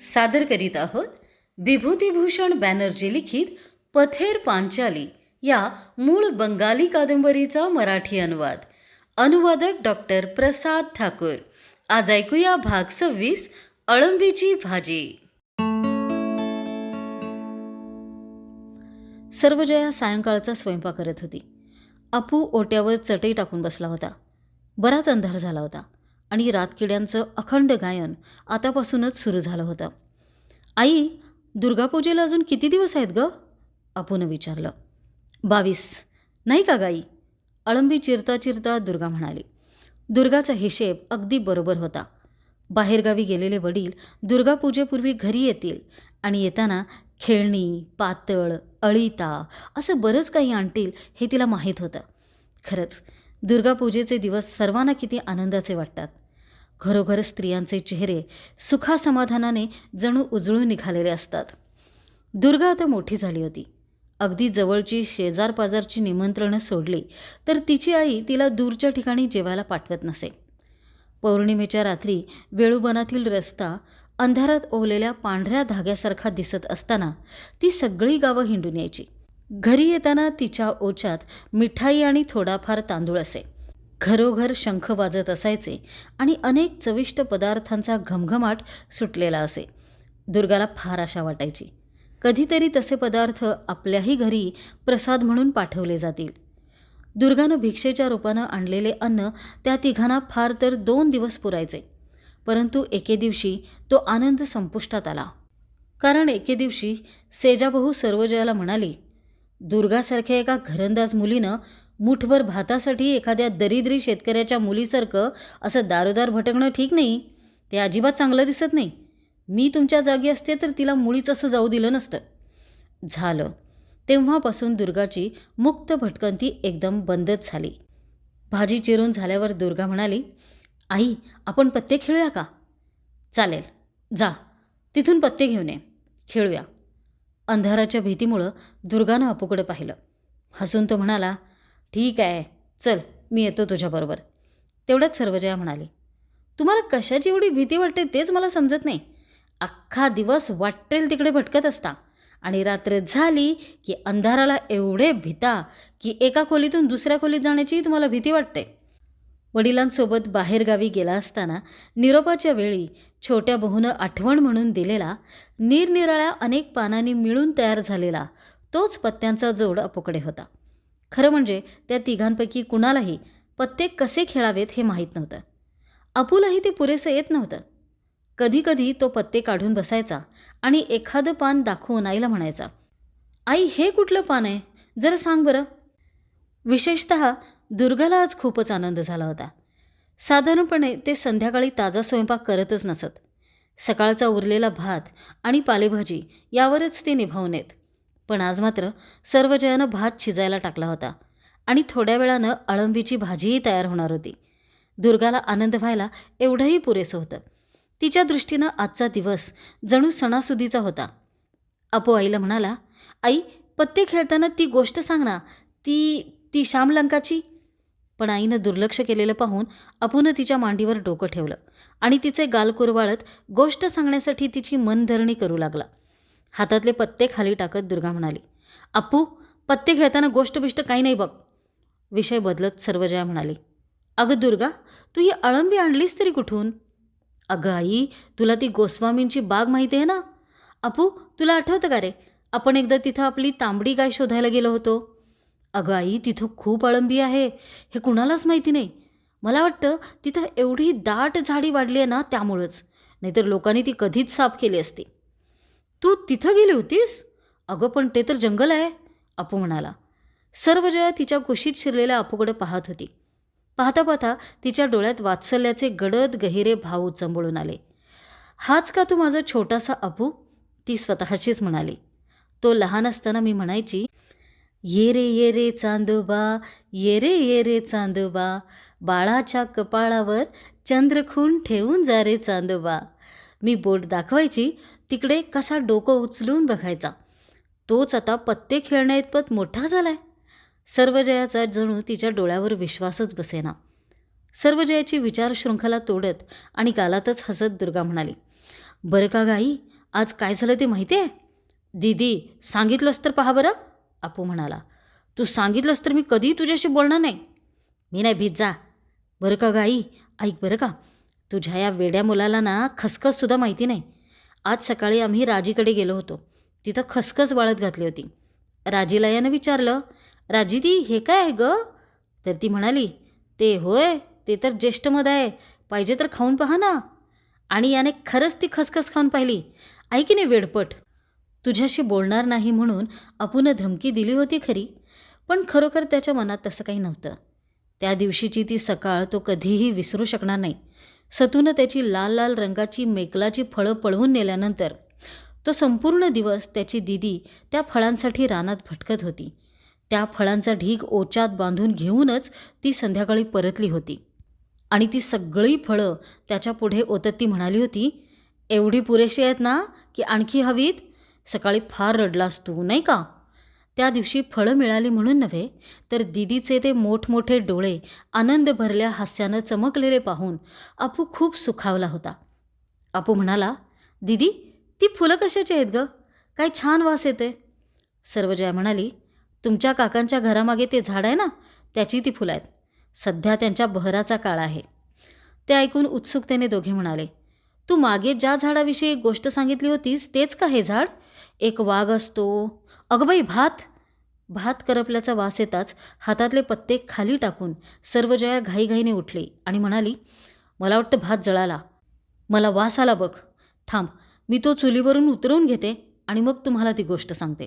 सादर करीत आहोत विभूतिभूषण बॅनर्जी लिखित पथेर पांचाली या मूळ बंगाली कादंबरीचा मराठी अनुवाद. अनुवादक डॉक्टर प्रसाद ठाकूर. आज ऐकूया भाग सव्वीस अळंबीची भाजी. सर्वजया सायंकाळचा स्वयंपाक करत होती. अपू ओट्यावर चटई टाकून बसला होता. बराच अंधार झाला होता आणि रातकिड्यांचं अखंड गायन आतापासूनच सुरू झालं होतं. आई दुर्गापूजेला अजून किती दिवस आहेत ग? अपूनं विचारलं. बावीस. नाही का गाई? अळंबी चिरता चिरता दुर्गा म्हणाली. दुर्गाचा हिशेब अगदी बरोबर होता. बाहेरगावी गेलेले वडील दुर्गापूजेपूर्वी घरी येतील आणि येताना खेळणी पातळ अळीता असं बरंच काही आणतील हे तिला माहीत होतं. खरंच दुर्गापूजेचे दिवस सर्वांना किती आनंदाचे वाटतात. घरोघर स्त्रियांचे चेहरे सुखासमाधानाने जणू उजळून निघालेले असतात. दुर्गा आता मोठी झाली होती. अगदी जवळची शेजारपाजारची निमंत्रणं सोडली तर तिची आई तिला दूरच्या ठिकाणी जेवायला पाठवत नसे. पौर्णिमेच्या रात्री वेळुबनातील रस्ता अंधारात ओवलेल्या पांढऱ्या धाग्यासारखा दिसत असताना ती सगळी गावं हिंडून यायची. घरी येताना तिच्या ओच्यात मिठाई आणि थोडाफार तांदूळ असे. घरोघर शंख वाजत असायचे आणि अनेक चविष्ट पदार्थांचा घमघमाट सुटलेला असे. दुर्गाला फार आशा वाटायची. कधीतरी तसे पदार्थ आपल्याही घरी प्रसाद म्हणून पाठवले जातील. दुर्गानं भिक्षेच्या रूपानं आणलेले अन्न त्या तिघांना फार तर दोन दिवस पुरायचे. परंतु एके दिवशी तो आनंद संपुष्टात आला. कारण एके दिवशी सेजाबहू सर्वजयाला म्हणाली दुर्गासारख्या एका घरंदाज मुलीनं मुठभर भातासाठी एखाद्या दरिद्री शेतकऱ्याच्या मुलीसारखं असं दारोदार भटकणं ठीक नाही. ते अजिबात चांगलं दिसत नाही. मी तुमच्या जागी असते तर तिला मुळीच असं जाऊ दिलं नसतं. झालं. तेव्हापासून दुर्गाची मुक्त भटकंती एकदम बंदच झाली. भाजी चिरून झाल्यावर दुर्गा म्हणाली आई आपण पत्ते खेळूया का? चालेल. जा. तिथून पत्ते घेऊन ये. खेळूया. अंधाराच्या भीतीमुळं दुर्गानं अपूकडे पाहिलं. हसून तो म्हणाला ठीक आहे चल मी येतो तुझ्याबरोबर तेवढ्यात सर्वजया म्हणाली तुम्हाला कशाची एवढी भीती वाटते तेच मला समजत नाही. अख्खा दिवस वाटेल तिकडे भटकत असता आणि रात्र झाली की अंधाराला एवढे भिता की एका खोलीतून दुसऱ्या खोलीत जाण्याचीही तुम्हाला भीती वाटते. वडिलांसोबत बाहेरगावी गेला असताना निरोपाच्या वेळी छोट्या बहूनं आठवण म्हणून दिलेला निरनिराळ्या अनेक पानांनी मिळून तयार झालेला तोच पत्त्यांचा जोड अपोकडे होता. खरं म्हणजे त्या तिघांपैकी कुणालाही पत्ते कसे खेळावेत हे माहीत नव्हतं. अपूलाही ते पुरेसं येत नव्हतं. कधीकधी तो पत्ते काढून बसायचा आणि एखादं पान दाखवून आईला म्हणायचा आई हे कुठलं पान आहे? जरा सांग बरं. विशेषत दुर्गाला आज खूपच आनंद झाला होता. साधारणपणे ते संध्याकाळी ताजा स्वयंपाक करतच नसत. सकाळचा उरलेला भात आणि पालेभाजी यावरच ते निभावून येत. पण आज मात्र सर्व जयानं भात शिजायला टाकला होता आणि थोड्या वेळानं अळंबीची भाजीही तयार होणार होती. दुर्गाला आनंद व्हायला एवढंही पुरेसं होतं. तिच्या दृष्टीनं आजचा दिवस जणू सणासुदीचा होता. अपो आईला म्हणाला आई पत्ते खेळताना ती गोष्ट सांग ना. ती ती श्यामलंकाची? पण आईनं दुर्लक्ष केलेलं पाहून अपूनं तिच्या मांडीवर डोकं ठेवलं आणि तिचे गाल कुरवाळत गोष्ट सांगण्यासाठी तिची मनधरणी करू लागला. हातातले पत्ते खाली टाकत दुर्गा म्हणाली अप्पू पत्ते खेळताना गोष्ट बिष्ट काही नाही बघ. विषय बदलत सर्वजया म्हणाली अगं दुर्गा तू ही अळंबी आणलीस तरी कुठून? अगं आई तुला ती गोस्वामींची बाग माहिती आहे ना? अपू तुला आठवतं का रे आपण एकदा तिथं आपली तांबडी गाय शोधायला गेलो होतो? अगं आई तिथं खूप अळंबी आहे. हे कुणालाच माहिती नाही. मला वाटतं तिथं एवढी दाट झाडी वाढली आहे ना त्यामुळंच. नाहीतर लोकांनी ती कधीच साफ केली असती. तू तिथं गेली होतीस? अगं पण ते तर जंगल आहे अपू म्हणाला. सर्व जया तिच्या कुशीत शिरलेल्या अपूकडे पाहत होती. पाहता पाहता तिच्या डोळ्यात वात्सल्याचे गडद गहिरे भाव उचंबळून आले. हाच का तू माझा छोटासा अपू ती स्वतःशीच म्हणाली. तो लहान असताना मी म्हणायची ये रे ये रे चांदोबा ये रे ये रे चांदोबा. बाळाच्या कपाळावर चंद्रखून ठेवून जा रे चांदोबा. मी बोट दाखवायची तिकडे कसा डोकं उचलून बघायचा. तोच आता पत्ते खेळण्याइतपत मोठा झालाय. सर्व जयाचा जणू तिच्या डोळ्यावर विश्वासच बसेना. सर्व जयाची विचार शृंखला तोडत आणि गालातच हसत दुर्गा म्हणाली बरं का गाई आज काय झालं ते माहिती आहे दीदी सांगितलंस तर पहा बरं. आपू म्हणाला तू सांगितलंस तर मी कधीही तुझ्याशी बोलणार नाही. मी नाही भीत जा. बरं का गाई? ऐक बरं का. तुझ्या या वेड्या मुलाला ना खसखससुद्धा माहिती नाही. आज सकाळी आम्ही राजीकडे गेलो होतो. तिथं खसखस वाळत घातली होती. राजीला यानं विचारलं राजी ती हे काय आहे ग? तर ती म्हणाली ते होय ते तर ज्येष्ठमध आहे. पाहिजे तर खाऊन पहा ना. आणि याने खरंच ती खसखस खाऊन पाहिली. ऐकी नाही वेडपट. तुझ्याशी बोलणार नाही म्हणून अपुनं धमकी दिली होती खरी. पण खरोखर त्याच्या मनात तसं काही नव्हतं. त्या दिवशीची ती सकाळ तो कधीही विसरू शकणार नाही. सतूनं त्याची लाल लाल रंगाची मेकलाची फळं पळवून नेल्यानंतर तो संपूर्ण दिवस त्याची दिदी त्या फळांसाठी रानात भटकत होती. त्या फळांचा ढीग ओचात बांधून घेऊनच ती संध्याकाळी परतली होती. आणि ती सगळी फळं त्याच्या पुढे ओतत ती म्हणाली होती एवढी पुरेशी आहेत ना की आणखी हवीत? सकाळी फार रडलास तू नाही का? त्या दिवशी फळं मिळाली म्हणून नव्हे तर दिदीचे ते मोठमोठे डोळे आनंद भरल्या हास्यानं चमकलेले पाहून अपू खूप सुखावला होता. अपू म्हणाला दिदी ती फुलं कशाची आहेत ग? काय छान वास येते सर्वजया म्हणाली तुमच्या काकांच्या घरामागे ते झाड आहे ना त्याची ती फुलं आहेत. सध्या त्यांच्या बहराचा काळ आहे. ते ऐकून उत्सुकतेने दोघे म्हणाले तू मागे ज्या झाडाविषयी एक गोष्ट सांगितली होतीस तेच का हे झाड? एक वाघ असतो. अगं बाई भात? भात करपल्याचा वास येताच हातातले पत्ते खाली टाकून सर्वजया घाईघाईने उठली आणि म्हणाली मला वाटतं भात जळाला. मला वास आला बघ. थांब मी तो चुलीवरून उतरवून घेते आणि मग तुम्हाला ती गोष्ट सांगते.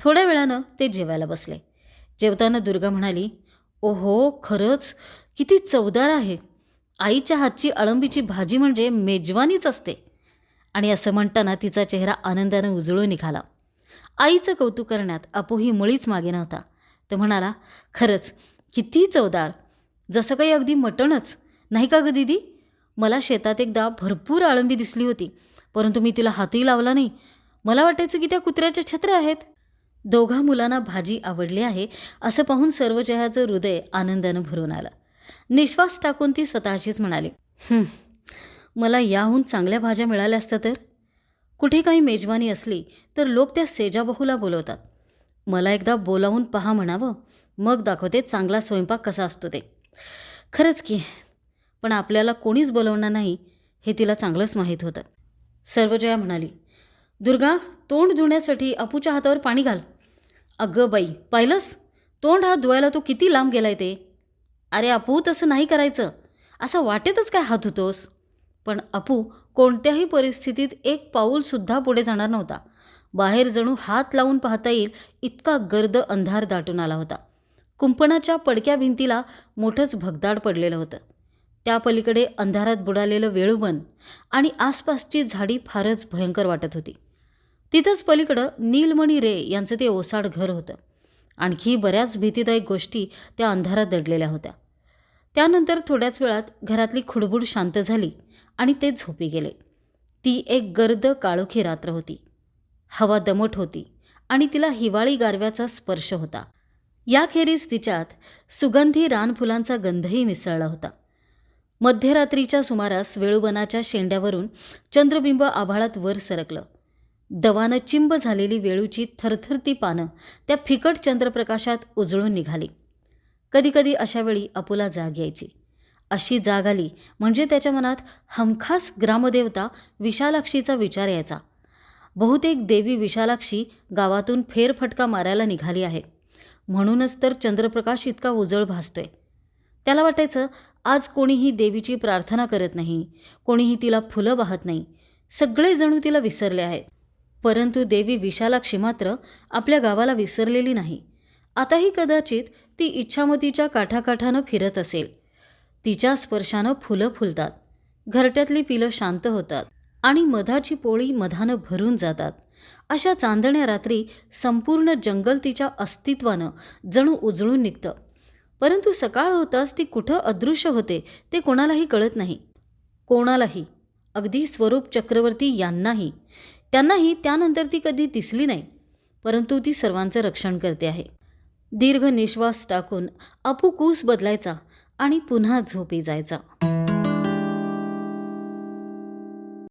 थोड्या वेळानं ते जेवायला बसले. जेवताना दुर्गा म्हणाली ओहो खरंच? किती चवदार आहे. आईच्या हातची अळंबीची भाजी म्हणजे मेजवानीच असते. आणि असं म्हणताना तिचा चेहरा आनंदानं उजळून निघाला. आईचं कौतुक करण्यात अपोही मुळीच मागे नव्हता. तो म्हणाला खरंच किती चवदार. जसं काही अगदी मटणच. नाही का गं दीदी? मला शेतात एकदा भरपूर अळंबी दिसली होती परंतु मी तिला हातही लावला नाही. मला वाटायचं की त्या कुत्र्याच्या छत्र्या आहेत. दोघा मुलांना भाजी आवडली आहे असं पाहून सर्व चेहऱ्याचं हृदय आनंदानं भरून आलं. निश्वास टाकून ती स्वतःशीच म्हणाली मला याहून चांगल्या भाज्या मिळाल्या असत्या तर? कुठे काही मेजवानी असली तर लोक त्या सेजाबहूला बोलवतात. मला एकदा बोलावून पहा म्हणावं मग दाखवते चांगला स्वयंपाक कसा असतो ते. खरंच की पण आपल्याला कोणीच बोलवणार नाही हे तिला चांगलंच माहीत होतं. सर्वजया म्हणाली दुर्गा तोंड धुण्यासाठी अपूच्या हातावर पाणी घाल. अगं बाई पाहिलंस? तोंड हात धुवायला तो किती लांब गेलाय ते. अरे अपू तसं नाही करायचं. असं वाटेतच काय हात धुतोस? पण अपू कोणत्याही परिस्थितीत एक पाऊलसुद्धा पुढे जाणार नव्हता. बाहेर जणू हात लावून पाहता येईल इतका गर्द अंधार दाटून आला होता. कुंपणाच्या पडक्या भिंतीला मोठंच भगदाड पडलेलं होतं. त्या पलीकडे अंधारात बुडालेलं वेळूबन आणि आसपासची झाडी फारच भयंकर वाटत होती. तिथंच पलीकडं नीलमणी रे यांचं ते ओसाड घर होतं. आणखी बऱ्याच भीतीदायक गोष्टी त्या अंधारात दडलेल्या होत्या. त्यानंतर थोड्याच वेळात घरातली खुडबुड शांत झाली आणि ते झोपी गेले. ती एक गर्द काळोखी रात्र होती. हवा दमट होती आणि तिला हिवाळी गारव्याचा स्पर्श होता. याखेरीज तिच्यात सुगंधी रानफुलांचा गंधही मिसळला होता. मध्यरात्रीच्या सुमारास वेळुबनाच्या शेंड्यावरून चंद्रबिंब आभाळात वर सरकलं. दवानं चिंब झालेली वेळूची थरथरती पानं त्या फिकट चंद्रप्रकाशात उजळून निघाली. कधीकधी अशावेळी अपुला जाग यायची. अशी जाग आली म्हणजे त्याच्या मनात हमखास ग्रामदेवता विशालाक्षीचा विचार यायचा. बहुतेक देवी विशालाक्षी गावातून फेरफटका मारायला निघाली आहे. म्हणूनच तर चंद्रप्रकाश इतका उजळ भासतोय. त्याला वाटायचं आज कोणीही देवीची प्रार्थना करत नाही कोणीही तिला फुलं वाहत नाही सगळे जणू तिला विसरले आहेत. परंतु देवी विशालाक्षी मात्र आपल्या गावाला विसरलेली नाही. आताही कदाचित ती इच्छामतीच्या काठाकाठानं फिरत असेल. तिच्या स्पर्शानं फुलं फुलतात. घरट्यातली पिलं शांत होतात आणि मधाची पोळी मधानं भरून जातात. अशा चांदण्या रात्री संपूर्ण जंगल तिच्या अस्तित्वानं जणू उजळून निघतं. परंतु सकाळ होताच ती कुठं अदृश्य होते ते कोणालाही कळत नाही. कोणालाही. अगदी स्वरूप चक्रवर्ती यांनाही. त्यांनाही त्यानंतर ती कधी दिसली नाही. परंतु ती सर्वांचं रक्षण करते आहे. दीर्घ निश्वास टाकून अपू कूस बदलायचा आणि पुन्हा झोपी जायचा.